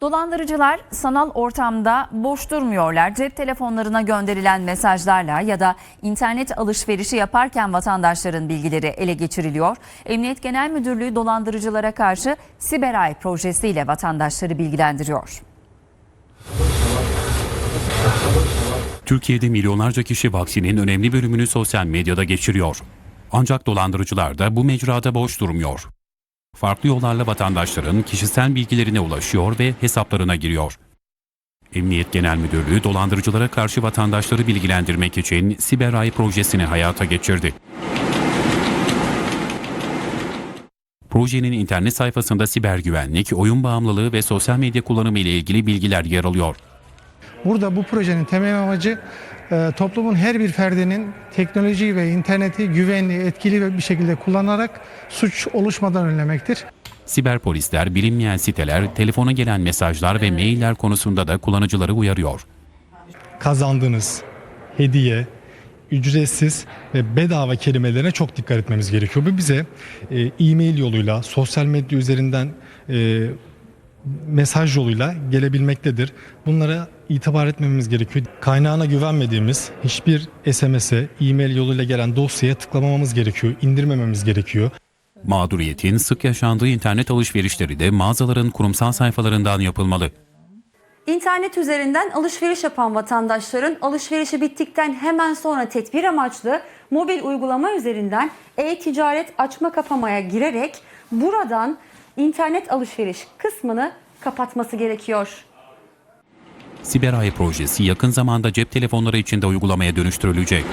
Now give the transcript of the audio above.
Dolandırıcılar sanal ortamda boş durmuyorlar. Cep telefonlarına gönderilen mesajlarla ya da internet alışverişi yaparken vatandaşların bilgileri ele geçiriliyor. Emniyet Genel Müdürlüğü dolandırıcılara karşı Siberay projesiyle vatandaşları bilgilendiriyor. Türkiye'de milyonlarca kişi vaksinin önemli bölümünü sosyal medyada geçiriyor. Ancak dolandırıcılar da bu mecrada boş durmuyor. Farklı yollarla vatandaşların kişisel bilgilerine ulaşıyor ve hesaplarına giriyor. Emniyet Genel Müdürlüğü dolandırıcılara karşı vatandaşları bilgilendirmek için Siberay projesini hayata geçirdi. Projenin internet sayfasında siber güvenlik, oyun bağımlılığı ve sosyal medya kullanımı ile ilgili bilgiler yer alıyor. Burada bu projenin temel amacı e, toplumun her bir ferdinin teknolojiyi ve interneti güvenli, etkili bir şekilde kullanarak suç oluşmadan önlemektir. Siber polisler bilinmeyen siteler, telefona gelen mesajlar ve mailler konusunda da kullanıcıları uyarıyor. kazandığınız hediye, ücretsiz ve bedava kelimelerine çok dikkat etmemiz gerekiyor. Bu bize e, e-mail yoluyla, sosyal medya üzerinden e, mesaj yoluyla gelebilmektedir. Bunlara itibar etmemiz gerekiyor. Kaynağına güvenmediğimiz hiçbir SMS'e, e-mail yoluyla gelen dosyaya tıklamamamız gerekiyor, indirmememiz gerekiyor. Mağduriyetin sık yaşandığı internet alışverişleri de mağazaların kurumsal sayfalarından yapılmalı. İnternet üzerinden alışveriş yapan vatandaşların alışverişi bittikten hemen sonra tedbir amaçlı mobil uygulama üzerinden e-ticaret açma kapamaya girerek buradan internet alışveriş kısmını kapatması gerekiyor. Siberay projesi yakın zamanda cep telefonları için de uygulamaya dönüştürülecek.